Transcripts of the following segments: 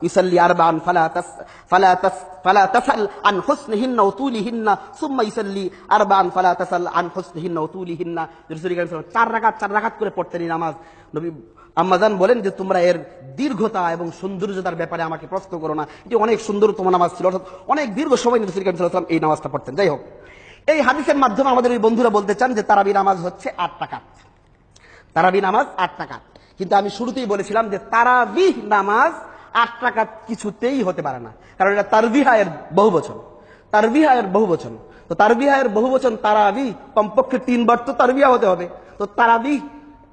يصلي أربعا فلا تس فلا تس فلا تسأل عن حسنهن وطولهن ثم يصلي أربعا فلا تسأل عن حسنهن وطولهن রাসূল করিম সাল্লাল্লাহু আলাইহি ওয়াসাল্লাম চার রাকাত চার রাকাত করে পড়তেন এই নামাজ নবী আম্মাজান বলেন যে তোমরা এর দীর্ঘতা এবং সৌন্দর্যতার ব্যাপারে আমাকে প্রশ্ন করো না এটি অনেক সুন্দরতম নামাজ ছিল অর্থাৎ অনেক দীর্ঘ সময় রাসূল করিম সাল্লাল্লাহু আলাইহি ওয়াসাল্লাম এই নামাজটা পড়তেন যাই হোক এই হাদিসের মাধ্যমে আমাদের ওই বন্ধুরা বলতে চান যে তারাবি নামাজ হচ্ছে আট টাকা তারাবি নামাজ আট টাকা কিন্তু আমি শুরুতেই বলেছিলাম যে তারাবিহ নামাজ আট টাকা কিছুতেই হতে পারে না। কারণ এটা তারবিহায়ের বহু বচন। তারবিহায়ের বহু বচন। তো তারবিহায়ের বহু বচন তারাবি, কমপক্ষে তিনবার তো তারবিয়া হতে হবে। তো তারাবি,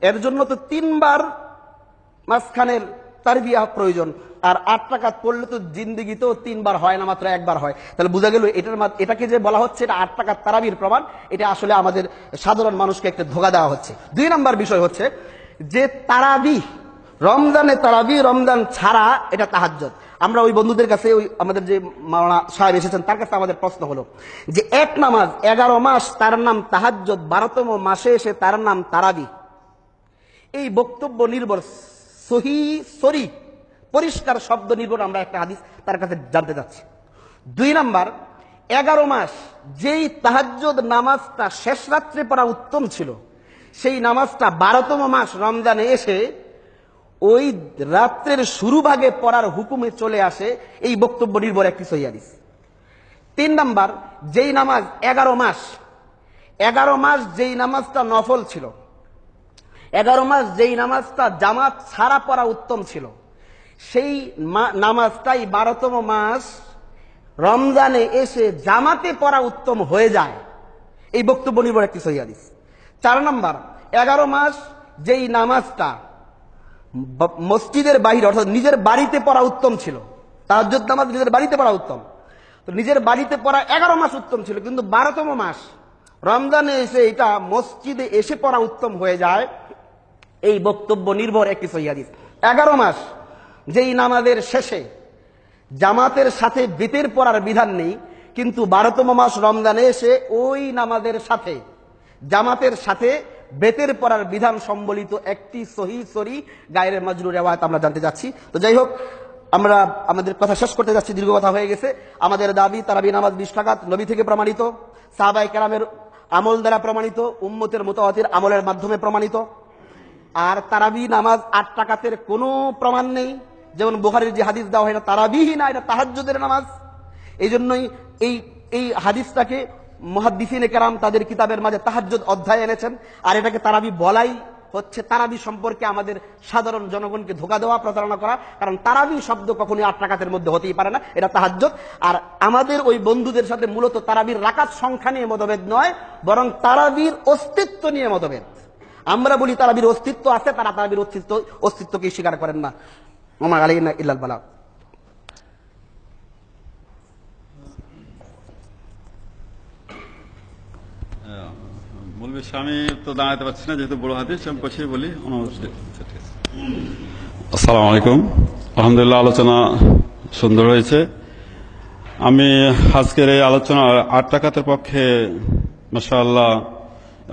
এর জন্য তো তিনবার মাঝখানের তারবিয়া প্রয়োজন। আর আট টাকা পড়লে তো জিন্দিগিতেও তিনবার হয় না, মাত্র একবার হয়। তাহলে বোঝা গেল এটার এটাকে যে বলা হচ্ছে এটা আট টাকার তারাবির প্রমাণ, এটা আসলে আমাদের সাধারণ মানুষকে একটা ধোকা দেওয়া হচ্ছে। দুই নাম্বার বিষয় হচ্ছে যে তারাবি রমজানে তারাবি, রমজান ছাড়া এটা তাহাজ্জত আমরা ওই বন্ধুদের কাছে, ওই আমাদের যে মাওলানা সাহেব এসেছেন, তার কাছে আমাদের প্রশ্ন হলো যে এক নামাজ, এগারো মাস তার নাম তাহাজ্জত বারোতম মাসে এসে তার নাম তারাবি। এই বক্তব্য নির্ভর, সহি, সরি, পরিষ্কার শব্দ নির্ভর আমরা একটা হাদিস তার কাছে জানতে যাচ্ছি দুই নাম্বার, এগারো মাস যেই তাহাজ্জুদ নামাজটা শেষ রাত্রে পড়া উত্তম ছিল, সেই নামাজটা বারোতম মাস রমজানে এসে ওই রাত্রের শুরু ভাগে পড়ার হুকুমে চলে আসে এই বক্তব্য নির্ভর একটি সহি তিন নাম্বার, যেই নামাজ এগারো মাস এগারো মাস যেই নামাজটা নফল ছিল, এগারো মাস যেই নামাজটা জামাত ছাড়া পড়া উত্তম ছিল, সেই নামাজটাই বারোতম মাস রমজানে এসে জামাতে পড়া উত্তম হয়ে যায়। এই বক্তব্য নির্ভর একটি সহিদিস চার নাম্বার, এগারো মাস যেই নামাজটা মসজিদের বাহিরে, অর্থাৎ নিজের বাড়িতে পড়া উত্তম ছিল। তাহাজ্জুদ নামাজ নিজের বাড়িতে পড়া উত্তম। তো নিজের বাড়িতে পড়া এগারো মাস উত্তম ছিল, কিন্তু বারোতম মাস, রমজানে এসে এটা মসজিদে এসে পড়া উত্তম হয়ে যায়। এই বক্তব্য নির্ভর একটি সহিদিস এগারো মাস, যেই নামাজের শেষে জামাতের সাথে বেতের পড়ার বিধান নেই, কিন্তু বারোতম মাস রমজানে এসে ওই নামাজের সাথে, জামাতের সাথে বেতের পড়ার বিধান সম্বলিত একটি সহি সরি গায়ের মাজরু রেওয়ায়ত আমরা জানতে যাচ্ছি। তো যাই হোক, আমরা আমাদের কথা শেষ করতে যাচ্ছি, দীর্ঘ কথা হয়ে গেছে। আমাদের দাবি, তারাবি নামাজ বিশ টাকাত নবী থেকে প্রমাণিত সাহাবাই কেরামের আমল দ্বারা প্রমাণিত, উম্মতের মোতাহাতির আমলের মাধ্যমে প্রমাণিত। আর তারাবি নামাজ আট টাকাতের কোনো প্রমাণ নেই। যেমন বুখারির যে হাদিস দেওয়া হয় না, এটা তাহাজ্জুদের নামাজ। এই জন্যই এই এই হাদিসটাকে মহাদ্দিসিনে কেরাম তাদের কিতাবের মাঝে তাহাজ্জুদ অধ্যায় এনেছেন। আর এটাকে তারাবি বলাই হচ্ছে তারাবি সম্পর্কে আমাদের সাধারণ জনগণকে ধোকা দেওয়া, প্রতারণা করা। কারণ তারাবি শব্দ কখনোই আট টাকাতের মধ্যে হতেই পারে না, এটা তাহাজ্জুদ। আর আমাদের ওই বন্ধুদের সাথে মূলত তারাবির রাকাত সংখ্যা নিয়ে মতভেদ নয়, বরং তারাবির অস্তিত্ব নিয়ে মতভেদ। আমরা বলি তারাবির অস্তিত্ব আছে, তারা তারাবির অস্তিত্ব অস্তিত্বকে স্বীকার করেন না। আমার আলী ইল্লাল বালা। স্বামী তো দাঁড়াতে পারছি না যেহেতু বড় হাদিস আমি। আসসালামু আলাইকুম। আলহামদুলিল্লাহ আলোচনা সুন্দর হয়েছে। আমি আজকের এই আলোচনা আট টাকাতের পক্ষে মাসাল্লাহ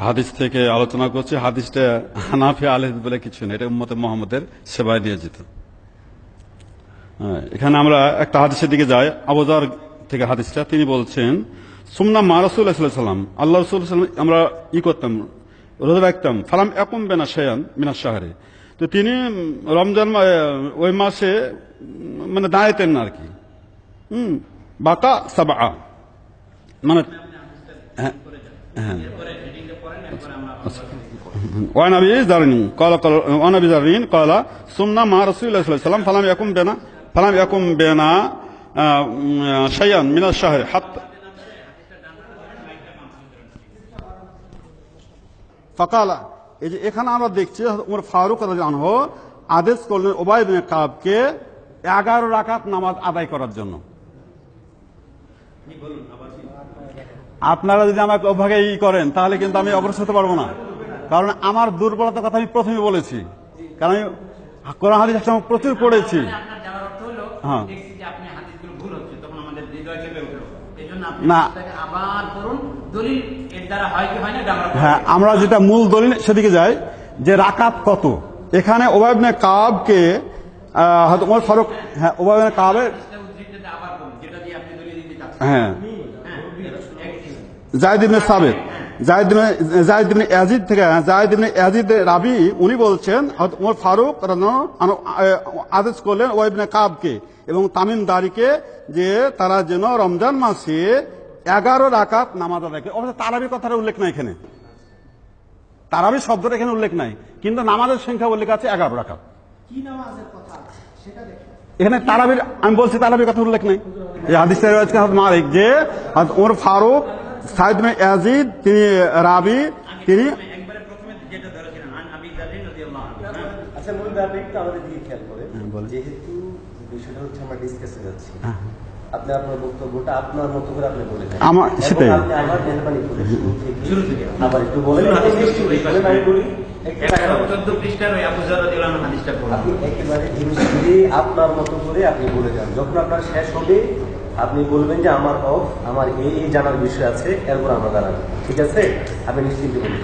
হাদিস থেকে আলোচনা করছি। হাদিসটা হানাফি আলহ বলে কিছু নেই এটা উম্মতে মোহাম্মদের সেবায় দিয়ে যেত হ্যাঁ, এখানে আমরা একটা হাদিসের দিকে যাই। আবুজার থেকে হাদিসটা তিনি বলছেন সুমনা মা রসুল সাল্লাম আল্লাহ রসুল সাল্লাম আমরা ই করতাম রোজা রাখতাম ফালাম একম বেনা শেয়ান মিনা শাহরে তো তিনি উম, রমজান মা- ওই মাসে উম, মানে দাঁড়াইতেন না আর কি হুম বাকা সাবা মানে হ্যাঁ হ্যাঁ وعن ابي ذر قال قال وعن ابي ذر قال صمنا مع رسول الله صلى الله عليه وسلم فلم يكن بنا فلم يكن بنا آه، شيئا من الشهر حتى ফকালা। এই যে এখানে আমরা দেখছি উমর ফারুক আনহু আদেশ করলেন ওবাই বিন কাবকে এগারো রাকাত নামাজ আদায় করার জন্য। আপনারা যদি আমাকে অভাগে ই করেন তাহলে কিন্তু আমি অগ্রসর হতে পারব না। কারণ আমার দুর্বলতার কথা আমি প্রথমে বলেছি। কারণ আমি কোরআন হাদিস একসময় প্রচুর পড়েছি। হ্যাঁ। না। হয় হয় আমরা হ্যাঁ যেটা মূল দলিল সেদিকে যাই যে রাকাত কত? এখানে ওবাইবনে কাবকে হয়তো ওমর ফারুক হ্যাঁ ওবায় বিন কাবের। হ্যাঁ। হ্যাঁ, এক- Zayd ibn Thabit. Zayd ibn Zayd ibn Yazid থেকে ইয়াজিদ রাবি উনি বলছেন ওমর ফারুক আদেশ করলেন কাবকে এবং তামিম দারিকে যে তারা যেন রমজান মাসে এগারো রাকাত নামাজ আদায় করে। অবশ্য তারাবি কথাটা উল্লেখ নাই এখানে। তারাবি শব্দটা এখানে উল্লেখ নাই। কিন্তু নামাজের সংখ্যা উল্লেখ আছে এগারো রাকাত। এখানে তারাবির আমি বলছি তারাবির কথা উল্লেখ নেই। রয়েছে মালিক যে Omar Farooq Said bin Yazid তিনি রাবি তিনি হ্যাঁ। আচ্ছা মূল ব্যাপারটা আমাদের দিকে খেয়াল করে হ্যাঁ, যেহেতু বিষয়টা হচ্ছে আমরা ডিসকাসে যাচ্ছি। আপনি আপনার বক্তব্যটা আপনার মতো করে আপনি বলে দেন। আমার- সেটাই। আপনি আবার মেহরবানি করে শুরু থেকে। আবার একটু বলেন। আমি বলি একটু একশো টাকা পৃষ্ঠার ওই আবু যার রাদিয়াল্লাহু আনহু হাদিসটা পড়ুন। আপনি একেবারে আপনার মতো করে আপনি বলে যান যখন আপনার শেষ হবে আপনি বলবেন যে আমার অফ আমার এই এই জানার বিষয় আছে এরপর আমরা দাঁড়াবো। ঠিক আছে? আপনি নিশ্চিন্তে বলুন।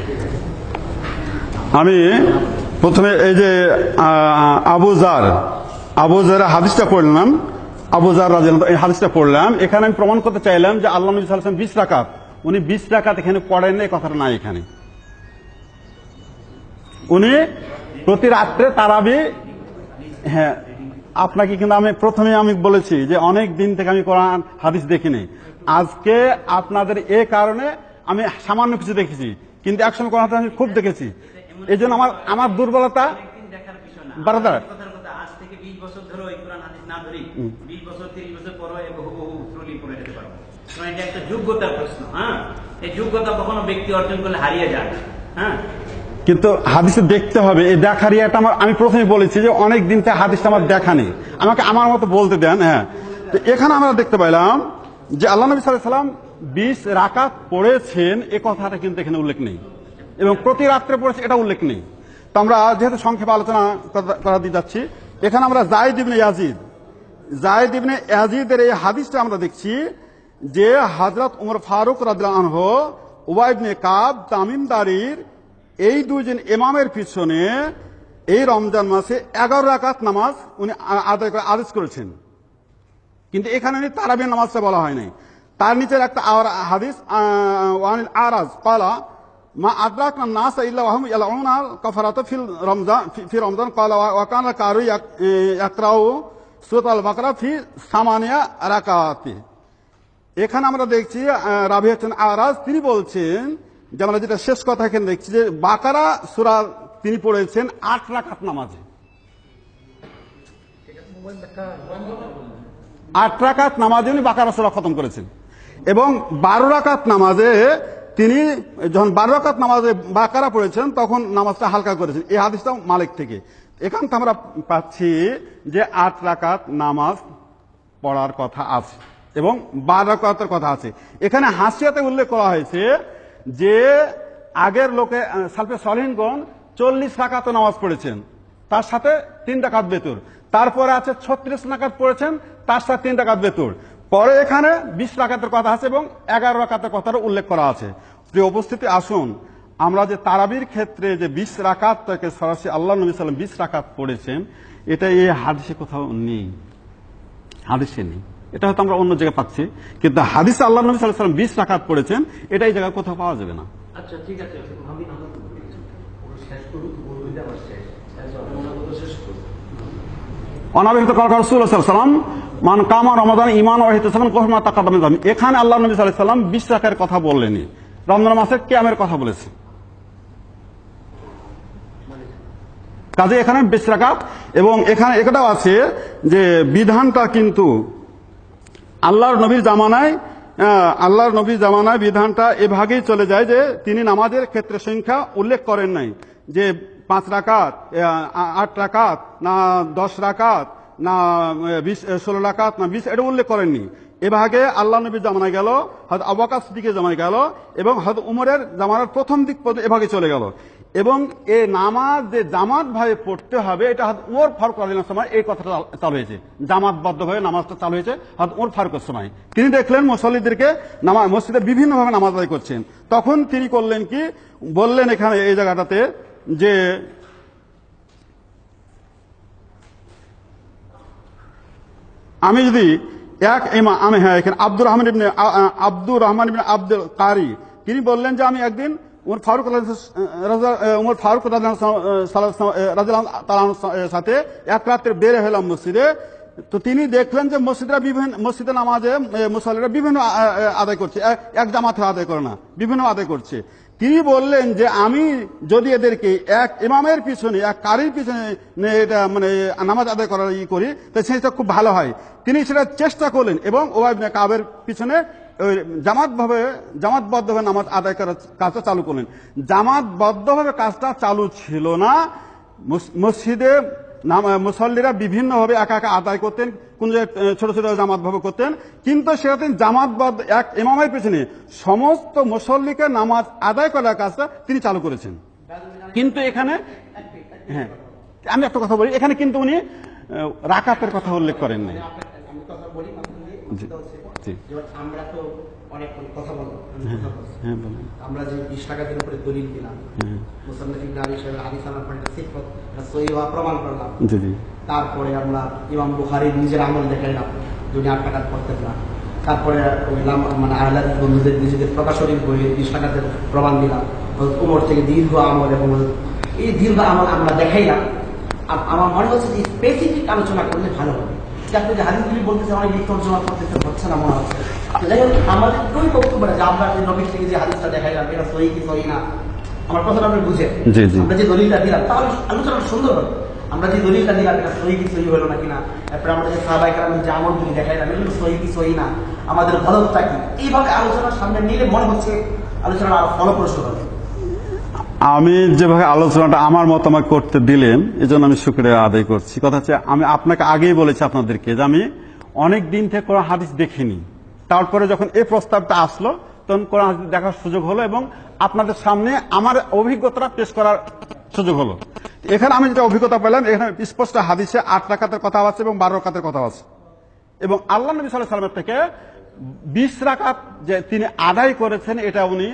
আমি প্রথমে এই যে আবু জার আবু জার হাদিসটা পড়লাম। আবু জার এই হাদিসটা পড়লাম। এখানে আমি প্রমাণ করতে চাইলাম যে আল্লাহ নবী ওয়াসাল্লাম বিশ রাকাত। উনি বিশ রাকাত এখানে পড়েন এই কথাটা নাই এখানে। উনি প্রতি রাত্রে তারাবি হ্যাঁ আপনাকে কিন্তু আমি প্রথমে আমি বলেছি যে অনেক দিন থেকে আমি কোরআন হাদিস দেখিনি। আজকে আপনাদের এ কারণে আমি সামান্য কিছু দেখেছি কিন্তু একসময় কোরআন আমি খুব দেখেছি। এই জন্য আমার আমার দুর্বলতা একদিন বছর ধরে ওই কোরআন হাদিস না ধরি, 20 বছর, 30 বছর পরেও বহু বহু ট্রলি পড়ে যেতে পারব। কারণ এটা একটা যোগ্যতার প্রশ্ন, হ্যাঁ? এই যোগ্যতা কখনো ব্যক্তি অর্জন করলে হারিয়ে যায় হ্যাঁ? কিন্তু হাদিসে দেখতে হবে এই দেখার ইয়েটা আমার আমি প্রথমে বলেছি যে অনেক দিন থেকে হাদিসটা আমার দেখা নেই আমাকে আমার মতো বলতে দেন হ্যাঁ তো এখানে আমরা দেখতে পাইলাম যে আল্লাহ নবী সাল্লাম বিশ রাকাত পড়েছেন এ কথাটা কিন্তু এখানে উল্লেখ নেই এবং প্রতি রাত্রে পড়েছে এটা উল্লেখ নেই তো আমরা যেহেতু সংক্ষেপে আলোচনা করা দিয়ে যাচ্ছি এখানে আমরা Zayd ibn Yazid. Zayd ibn ইয়াজিদের এই হাদিসটা আমরা দেখছি যে হাজরত উমর ফারুক রাদহ ওয়াইবনে কাব তামিমদারির এই দুইজন ইমামের পিছনে এই রমজান মাসে এগারো রাকাত নামাজ উনি আদায় করে আদেশ করেছেন। কিন্তু এখানে উনি তারাবির নামাজটা বলা হয়নি তার নিচের একটা হাদিস আরাজ পালা মা আদরাক নাস ইল্লা ওয়াহুম ইয়ালাউনা কাফারাত ফিল রমজান ফি রমজান ক্বাল ওয়া কানা কারু ইয়াকরাউ সূরা আল বাকরা ফি সামানিয়া রাকাতি এখানে আমরা দেখছি রাবি হচ্ছেন আরাজ তিনি বলছেন যে আমরা যেটা শেষ কথা এখানে দেখছি, যে বাকারা সূরা তিনি পড়েছেন আট রাকাত নামাজে। আট রাকাত নামাজে উনি বাকারা সুরা খতম করেছেন। এবং বারো রাকাত নামাজে তিনি যখন বারো রাকাত নামাজে বাকারা পড়েছেন, তখন নামাজটা হালকা করেছেন। এই হাদিসটা মালিক থেকে। এখান থেকে আমরা পাচ্ছি যে আট রাকাত নামাজ পড়ার কথা আছে এবং বারো রাকাতের কথা আছে। এখানে হাসিয়াতে উল্লেখ করা হয়েছে যে আগের লোকে সালফে সলিনগণ চল্লিশ রাকাত নামাজ পড়েছেন। তার সাথে তিন রাকাত বেতুর। তারপরে আছে ছত্রিশ রাকাত পড়েছেন, তার সাথে তিন রাকাত বেতুর। পরে এখানে বিশ রাকাতের কথা আছে এবং এগারো রাকাতের কথাটা উল্লেখ করা আছে। প্রিয় উপস্থিতি আসুন আমরা যে তারাবির ক্ষেত্রে যে বিশ রাকাত থেকে সরাসরি আল্লাহ নবী সাল্লাম বিশ রাকাত পড়েছেন এটা এই হাদিসে কোথাও নেই। হাদিসে নেই। এটা হয়তো আমরা অন্য জায়গায় পাচ্ছি কিন্তু হাদিসে আল্লাহ নবী সাল্লাহ সাল্লাম বিশ রাকাত পড়েছেন এটা এই জায়গায় কোথাও পাওয়া যাবে না। আচ্ছা ঠিক আছে অনাবিহিত করা রসুল সাল্লাম মান কামা রমাদান ইমান ওয়াহিদ সালাম কোহমা তাকাদামে জামি এখানে আল্লাহ নবী সাল্লাহ সাল্লাম বিশ রাখার কথা বললেনি রমজান মাসের কেয়ামের কথা বলেছে কাজে এখানে বিশ রাকাত এবং এখানে এটাও আছে যে বিধানটা কিন্তু আল্লাহর নবীর জামানায় আল্লাহর নবীর জামানায় বিধানটা এভাবেই চলে যায় যে তিনি নামাজের ক্ষেত্রে সংখ্যা উল্লেখ করেন নাই। যে পাঁচ রাকাত আট রাকাত না দশ রাকাত না বিশ ষোলো রাকাত না বিশ, এটা উল্লেখ করেননি। এভাগে আল্লাহ নবীর জামানায় গেল হয়তো আবাকাস দিকে জামানায় গেল এবং হয়তো উমরের জামানার প্রথম দিক এভাগে চলে গেল। এবং এ নামাজ যে জামাত ভাবে পড়তে হবে, এটা হয়তো ওর ফারুক আলীর সময় এই কথাটা চালু হয়েছে। জামাতবদ্ধ ভাবে নামাজটা চালু হয়েছে হয়তো ওর ফারুকের সময়। তিনি দেখলেন মুসল্লিদেরকে নামাজ মসজিদে বিভিন্নভাবে নামাজ আদায় করছেন। তখন তিনি করলেন কি? বললেন এখানে এই জায়গাটাতে যে আমি যদি এক ইমা আমি হ্যাঁ এখানে আব্দুর রহমান ইবনে আব্দুর রহমান ইবনে আব্দুল কারি তিনি বললেন যে আমি একদিন উমর ফারুক উমর ফারুক সাথে এক রাত্রে বের হলাম মসজিদে। তো তিনি দেখলেন যে মসজিদরা বিভিন্ন মসজিদে নামাজে এ, মুসল্লিরা বিভিন্ন আদায় করছে। এক জামাতে আদায় করে না বিভিন্ন আদায় করছে। তিনি বললেন যে আমি যদি এদেরকে এক ইমামের পিছনে, এক কারির পিছনে এটা মানে নামাজ আদায় করার ই করি, তো সেটা খুব ভালো হয়। তিনি সেটা চেষ্টা করলেন এবং ওবাই ইবনে কাবের পিছনে জামাতভাবে, জামাতবদ্ধভাবে নামাজ আদায় করার কাজটা চালু করলেন। জামাতবদ্ধভাবে কাজটা চালু ছিল না। মস- মসজিদে মুসল্লিরা বিভিন্নভাবে একা একা আদায় করতেন কোন ছোট ছোট জামাত ভাবে করতেন। কিন্তু সেটা তিনি জামাতবদ্ধ এক ইমামের পেছনে সমস্ত মুসল্লিকে নামাজ আদায় করার কাজটা তিনি চালু করেছেন। কিন্তু এখানে হ্যাঁ আমি একটা কথা বলি এখানে কিন্তু উনি রাকাতের কথা উল্লেখ করেন নাই। আমরা তো কথা। হ্যাঁ বলেন আমরা যে বিশ টাকা দিন করে দলিল দিলাম হ্যাঁ হাদিস হওয়া প্রমাণ করলাম। জি তারপরে আমরা ইমাম বুখারির নিজের আমল দেখাইলাম দুনিয়া আট টাকার করতেন না। তারপরে ওই মানে আহলাদ বন্ধুদের নিজেদের প্রকাশনী বইয়ে বিশ টাকাতে প্রমাণ দিলাম। কোমর থেকে দীর্ঘ আমল এবং এই দীর্ঘ আমল আমরা দেখাইলাম আম- আমার মনে হচ্ছে যে স্পেসিফিক আলোচনা করলে ভালো হবে। যে আপনি যে হাদিসগুলি বলতেছে অনেক করতেছে হচ্ছে না মনে হচ্ছে আমাদের দুই বক্তব্য যে আমরা যে নবীর থেকে যে হাদিসটা দেখাইলাম এটা সহি কি সহি না আমার কথাটা আপনি বুঝেন। জি, জি। আমরা যে দলিলটা দিলাম তাহলে আলোচনা সুন্দর হবে। আমরা যে দলিলটা দিলাম এটা সহি কি সহি হলো না? কিনা তারপরে আমরা যে সাহাবাই কালামের যে আমলগুলি দেখাইলাম এগুলো সহি কি সহি না? আমাদের গলতটা কি? এইভাবে আলোচনার সামনে নিলে মনে হচ্ছে আলোচনাটা আরও ফলপ্রসূ হবে। আমি যেভাবে আলোচনাটা আমার মত আমাকে করতে দিলেন এই জন্য আমি শুক্রিয়া আদায় করছি। কথা হচ্ছে আমি আপনাকে আগেই বলেছি আপনাদেরকে যে আমি অনেক দিন থেকে কোনো হাদিস দেখিনি। তারপরে যখন এই প্রস্তাবটা আসলো, তখন কোরআন দেখার সুযোগ হলো এবং আপনাদের সামনে আমার অভিজ্ঞতাটা পেশ করার সুযোগ হলো। এখানে আমি যেটা অভিজ্ঞতা পেলাম, এখানে স্পষ্ট হাদিসে আট রাকাতের কথা আছে এবং বারো রাকাতের কথা আছে। এবং আল্লাহ নবী সাল্লাহ থেকে বিশ রাকাত যে তিনি আদায় করেছেন, এটা উনি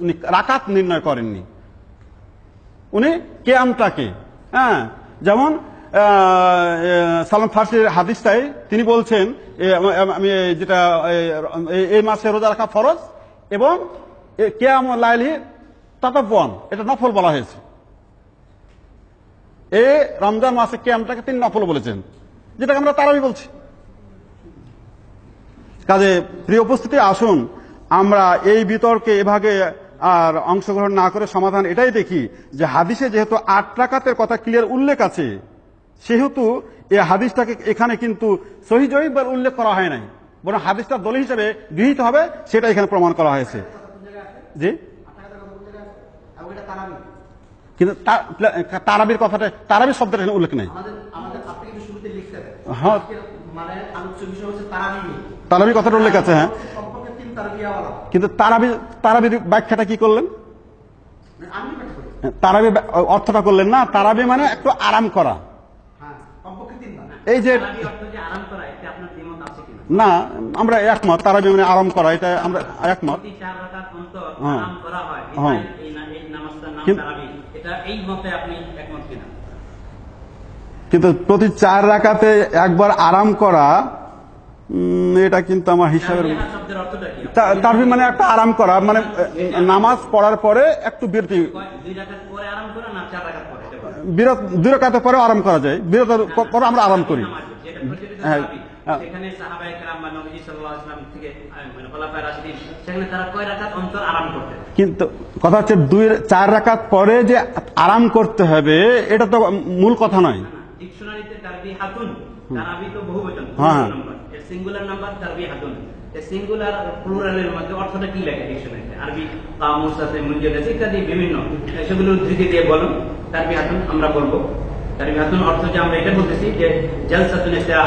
উনি রাকাত নির্ণয় করেননি। উনি কেয়ামটাকে হ্যাঁ যেমন সালাম ফার্সির হাদিসটাই তিনি বলছেন আম- যেটা এই- মাসে রোজা রাখা ফরজ এবং কেয়াম লাইলি তাতাপন এটা নফল বলা হয়েছে। এ রমজান মাসে কেয়ামটাকে তিনি নফল বলেছেন, যেটাকে আমরা তারাবি বলছি। কাজে প্রিয় উপস্থিতি, আসুন, আমরা এই বিতর্কে এভাবে আর অংশগ্রহণ না করে সমাধান এটাই দেখি যে হাদিসে যেহেতু আট টাকাতের কথা ক্লিয়ার উল্লেখ আছে সেহেতু এই হাদিসটাকে এখানে কিন্তু সহি জয়ীব উল্লেখ করা হয় নাই। বরং হাদিসটা দলিল হিসেবে গৃহীত হবে সেটা এখানে প্রমাণ করা হয়েছে। জি? কিন্তু তারাবির কথাটা তারাবির শব্দটা এখানে উল্লেখ নেই। হ্যাঁ। মানে তারাবির কথাটা উল্লেখ আছে হ্যাঁ। কিন্তু তারাবি তারাবির ব্যাখ্যাটা কি করলেন? তারাবি অর্থটা করলেন না। তারাবি মানে একটু আরাম করা। আছে যে না আমরা একমত তারা মানে আরাম করা এটা আমরা একমত। এই এই কিন্তু- এই প্রতি চার রাকাতে একবার আরাম করা এটা কিন্তু আমার হিসাবের তারবিয়া শব্দের অর্থটা কি? তা- তারবি মানে একটা আরাম করা মানে নামাজ পড়ার পরে একটু বিরতি। দুই রাকাত পরে আরাম করা না চার রাকাত পরে? এটা বলেন। বিরত দুই রাকাতে পরে আরাম করা যায়। বিরত পরে আমরা আরাম করি। হ্যাঁ, হ্যাঁ। সেখানে সাহাবায়ে কেরাম বা নবীজি সাল্লাল্লাহু আলাইহি ওয়াসাল্লাম থেকে মানে খোলাফায়ে রাশিদিন সেখানে তারা কয় রাকাত অন্তর আরাম করতেন? কিন্তু কথা হচ্ছে দুই চার রাকাত পরে যে আরাম করতে হবে এটা তো মূল কথা নয়। ডিকশনারিতে তারবি তারাবি তো বহুবচন হ্যাঁ। Singular number. এই সিঙ্গুলার প্লুরালের মধ্যে অর্থটা কি লেখে? ডিকশনারিতে আরবি কামুস আছে মুনজির আছে ইত্যাদি বিভিন্ন। সেগুলো উদ্ধৃতি দিয়ে বলুন। তার বিহাতুন আমরা বলব। তার বিহাতুন অর্থ যে আমরা এটা বলতেছি যে, জলসাতুন ইস্তেরাহা